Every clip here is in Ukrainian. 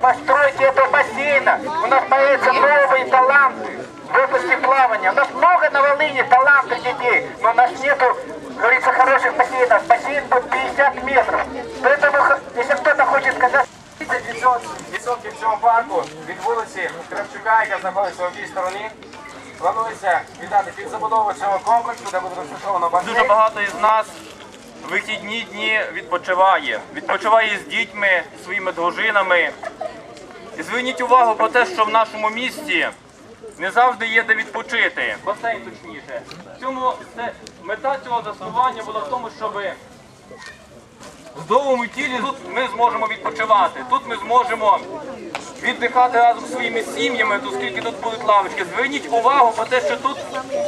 Постройте этого бассейна. У нас появятся новые таланты в области плавания. У нас много на Волыне талантов детей, но у нас нету, говорится, хороших бассейнов. Бассейн будет 50 метров. Поэтому, х- если кто-то хочет сказать, 30% цього парку від вулиці Кравчука, яка знаходиться в обій стороні, планується віддати під забудову цього комплексу, де буде розташовано басейн. Дуже багато із нас вихідні дні відпочиває. Відпочиває з дітьми, своїми дружинами. Зверніть увагу про те, що в нашому місті не завжди є де відпочити. Басейн точніше. Цьому це мета цього заснування була в тому, щоб в здоровому тілі тут ми зможемо відпочивати. Тут ми зможемо віддихати разом зі своїми сім'ями, оскільки тут будуть лавочки. Зверніть увагу про те, що тут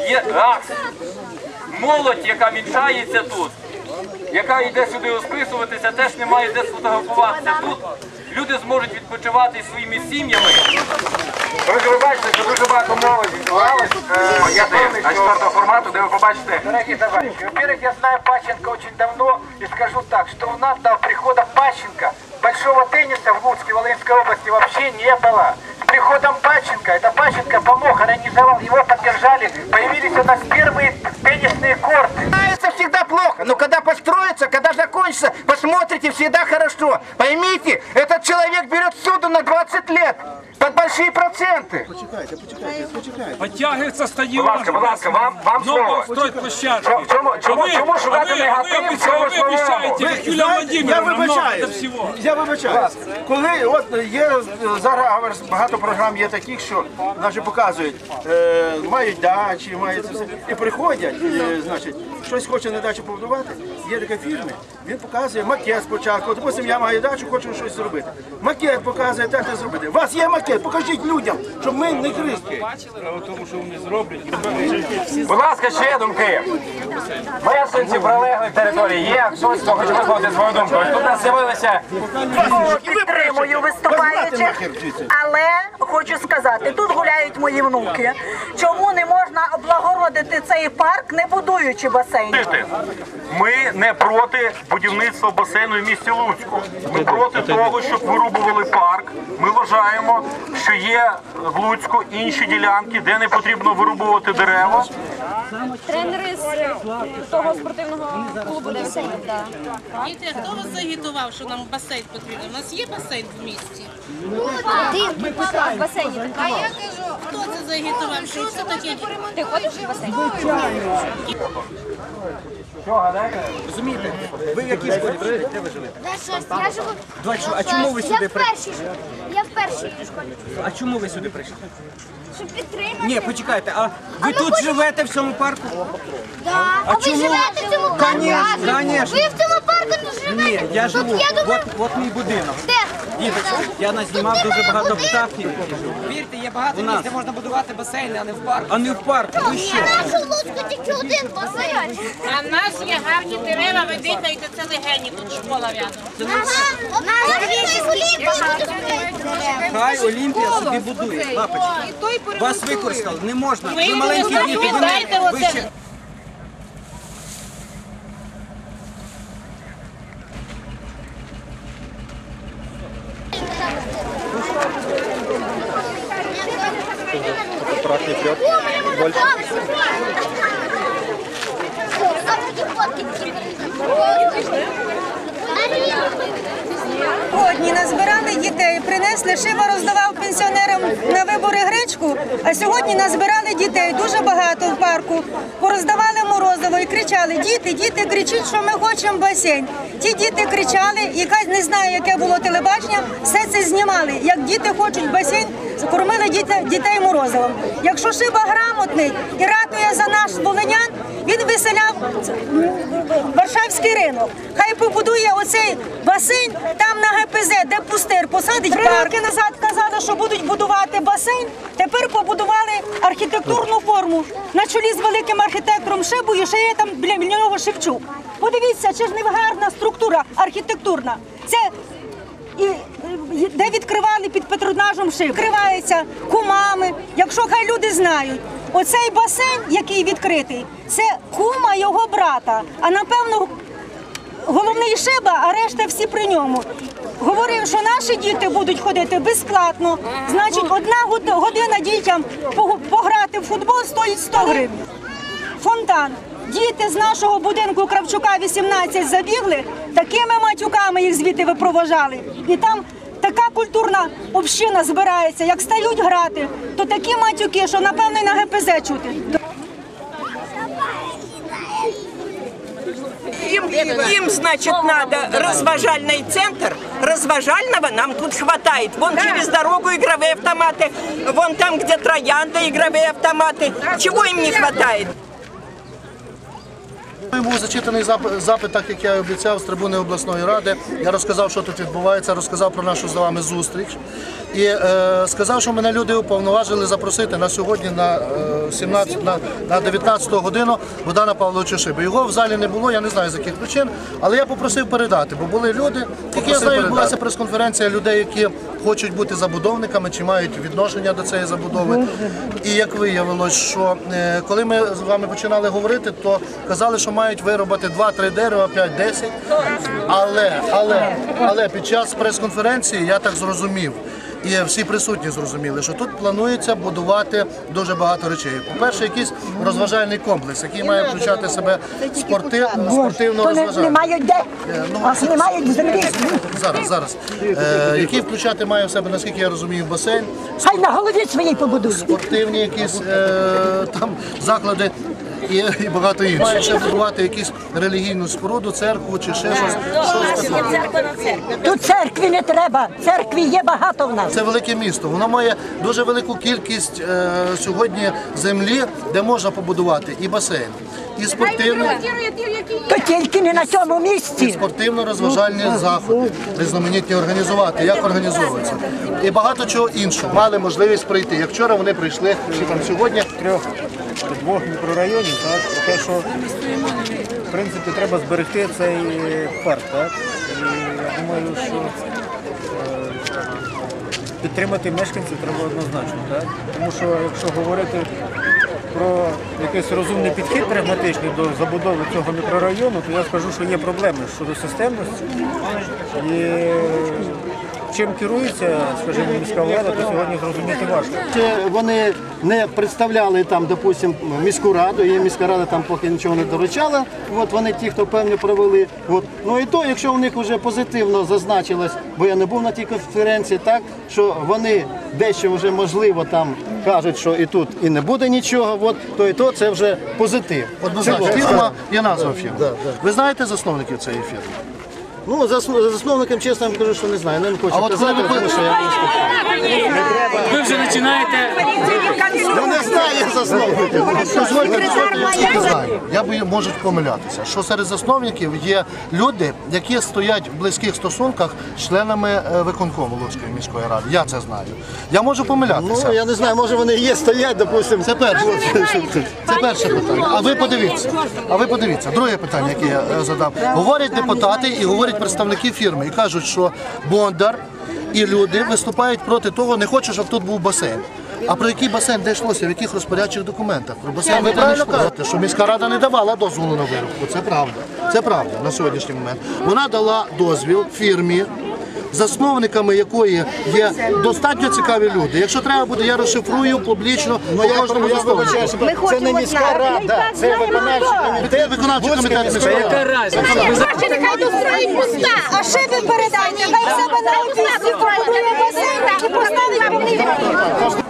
є раз молодь, яка вінчається тут, яка йде сюди розписуватися, теж не має де сфотографуватися. Тут люди зможуть відпочивати зі своїми сім'ями. Друзі, ви бачите, що дуже багато молоді зібралось. Е, Я певний, що четвертого формату, де ви побачите дорогие товарищи, во-первых, я знаю Пащенко очень давно и скажу так, что у нас до прихода Пащенко большого тенниса в Луцке, Волынской области вообще не было. С приходом Пащенко, это Пащенко помог, организовал, его поддержали, появились у нас первые теннисные корты. Это всегда плохо, но когда построится, когда закончится, посмотрите, всегда хорошо. Поймите, этот человек берет суду на 20 лет под большие проценты. Подтягивается стадион. Будь ласка, будь ласка, вам, вам слово. Новая стройплощадки. Чому- чому- чому- А чому а ви- негатив а ви обіцяєте, як Юлія я Володимирівна, много вибачаю. до всього. Я вибачаю. Коли от є зараз багато програм є таких, що навіть показують, е, мають дачі, мають це все. І приходять, е, значить, щось хоче на дачу побудувати. Є така фірма, він показує макет спочатку. Допустим, я маю дачу, хочу щось зробити. Макет показує, як це зробити. У вас є макет, покажіть людям, щоб ми не гризли. Будь ласка, ще думки. Мешканці прилеглих територій є хтось, хто хоче висловити свою думку. Тут нас з'явилися виступаючих, але хочу сказати, тут гуляють мої внуки. Чому не можна облагородити цей парк, не будуючи басейн? Ми не проти будівництва басейну в місті Луцьку. Ми проти того, щоб вирубували парк. Ми вважаємо, що є в Луцьку інші ділянки, де не потрібно вирубувати дерева. Тренери з того спортивного клубу, де. Да. Діти, хто вас загітував, що нам басейн потрібен? У нас є басейн в місті. Ти в басейні ти плаваєш? Хто це? Що це таке? Ти ходиш в басейн? Розумієте? Ви в якій школі вчите? Де ви живете? Я живу. Двадцять, а чому ви сюди Я в першій школі. Я в першій школі. А чому ви сюди прийшли? Щоб підтримати. Ні, почекайте, а ви тут живете в цьому парку? Да. А ви чому? живете в цьому парку? Конечно, конечно. Ви в цьому парку не живете? Ні, я Тут живу. Я думаю, От, от мій будинок. де? Я назнімав дуже багато птахів. Вірте, є багато У нас. місць, де можна будувати басейни, а не в парку. А не в парку. Ви що? нашу Луцьку тільки один басейн. А в нас є гарні дерева, ви дихаєте, це легені, тут школа рядом. Хай Олімпія собі будує. Лапочки. Вас використали, не можна. Ви маленькі діти, ви, Віддайте оце. ще... Сьогодні назбирали дітей, принесли, Шива роздавав пенсіонерам на вибори гречку, а сьогодні назбирали дітей дуже багато в парку. Пороздавали морозиво і кричали: діти, діти, кричіть, що ми хочемо басейн. Ті діти кричали, якась не знаю, яке було телебачення, все це знімали. Як діти хочуть басейн, кормили діти, дітей морозивом. Якщо Шиба грамотний і ратує за наш волинян, він виселяв Варшавський ринок. Хай побудує оцей басейн там на ГПЗ, де пустир посадить. Три роки назад казали, що будуть будувати басейн. Тепер побудували архітектурну форму на чолі з великим архітектором Шибою, ще є там біля нього Шевчук. Подивіться, чи ж не гарна структура архітектурна. Це і де відкривали під патронажем шив. Відкривається кумами. Якщо хай люди знають, оцей басейн, який відкритий, це кума його брата. А напевно головний шиба, а решта всі при ньому. Говорив, що наші діти будуть ходити безплатно. Значить, одна година дітям пограти в футбол стоїть 100 гривень. Фонтан. Діти з нашого будинку Кравчука 18 забігли, такими матюками їх звідти випроважали. І там така культурна община збирається. Як стають грати, то такі матюки, що напевно і на ГПЗ чути. Им, им, значит, надо разважальный центр. Разважального нам тут хватает. Вон через дорогу игровые автоматы, вон там, где Троянда, игровые автоматы. Чего им не хватает? Був зачитаний запит, так як я і обіцяв з трибуни обласної ради. Я розказав, що тут відбувається, розказав про нашу з вами зустріч. І е, сказав, що мене люди уповноважили запросити на сьогодні на, е, 17, на, на 19 годину Богдана Павловича Шиби. Його в залі не було, я не знаю з яких причин, але я попросив передати, бо були люди, які я знаю, відбулася прес-конференція людей, які хочуть бути забудовниками чи мають відношення до цієї забудови. І як виявилось, що е, коли ми з вами починали говорити, то казали, що мають виробити 2-3 дерева, 5-10. Але, але, але під час прес-конференції я так зрозумів. І всі присутні зрозуміли, що тут планується будувати дуже багато речей. По-перше, якийсь розважальний комплекс, який має включати в себе спорти... спортивно розважальний. мають де, ну, землі. Зараз, зараз. Е, який включати має в себе, наскільки я розумію, басейн, Хай на голові своїй побудують. спортивні якісь е, там заклади. І, і багато інших. Ще будувати якусь релігійну споруду, церкву чи ще щось. щось таке. Тут церкві не треба. Церкві є багато в нас. Це велике місто. Воно має дуже велику кількість е, сьогодні землі, де можна побудувати і басейн, і спортивний, То тільки не на цьому і місці. спортивно-розважальні заходи, різноманітні організувати, як організовуються. І багато чого іншого. Мали можливість прийти. Як вчора вони прийшли, чи там сьогодні. трьох двох мікрорайонів, так, те, що в принципі треба зберегти цей парк. Так? І я думаю, що е, підтримати мешканців треба однозначно. Так? Тому що якщо говорити про якийсь розумний підхід прагматичний до забудови цього мікрорайону, то я скажу, що є проблеми щодо системності. І чим керується, скажімо, міська влада, то сьогодні зрозуміти важко. Вони не представляли там, допустим, міську раду, і міська рада там поки нічого не доручала. От вони ті, хто певні провели. От. Ну і то, якщо у них вже позитивно зазначилось, бо я не був на тій конференції, так що вони дещо вже можливо там кажуть, що і тут і не буде нічого, от, то і то це вже позитив. Однозначно, Це- фірма є назва фірми. Ви знаєте засновників цієї фірми? Ну, засно- засновником, чесно вам кажу, що не знаю. Не хочу А от казати, коли ви- тому що я не скажу. Ви вже починаєте. Я не знаю засновників. Дозвольте, дозвольте, я знаю. Я бою- можу помилятися, що серед засновників є люди, які стоять в близьких стосунках з членами е, виконкому Луцької міської ради. Я це знаю. Я можу помилятися. Ну, я не знаю, може вони є, стоять, допустимо. Це перше. Це перше питання. А ви подивіться. А ви подивіться. Друге питання, яке я е, задав. Говорять депутати і говорять представники фірми і кажуть, що Бондар і люди виступають проти того, не хочуть, щоб тут був басейн. А про який басейн де йшлося, в яких розпорядчих документах? Про басейн ви правильно кажете, що міська рада не давала дозволу на вирубку. Це правда. Це правда на сьогоднішній момент. Вона дала дозвіл фірмі. Засновниками якої є достатньо цікаві люди. Якщо треба буде, я розшифрую публічно по я- кожному я засновнику. це не міська рада, це виконавчий комітет. Виконавчий комітет міської ради. Нехай тут стоїть пуста. А ще ви передайте, хай в себе на офісі побудує басейн і поставить.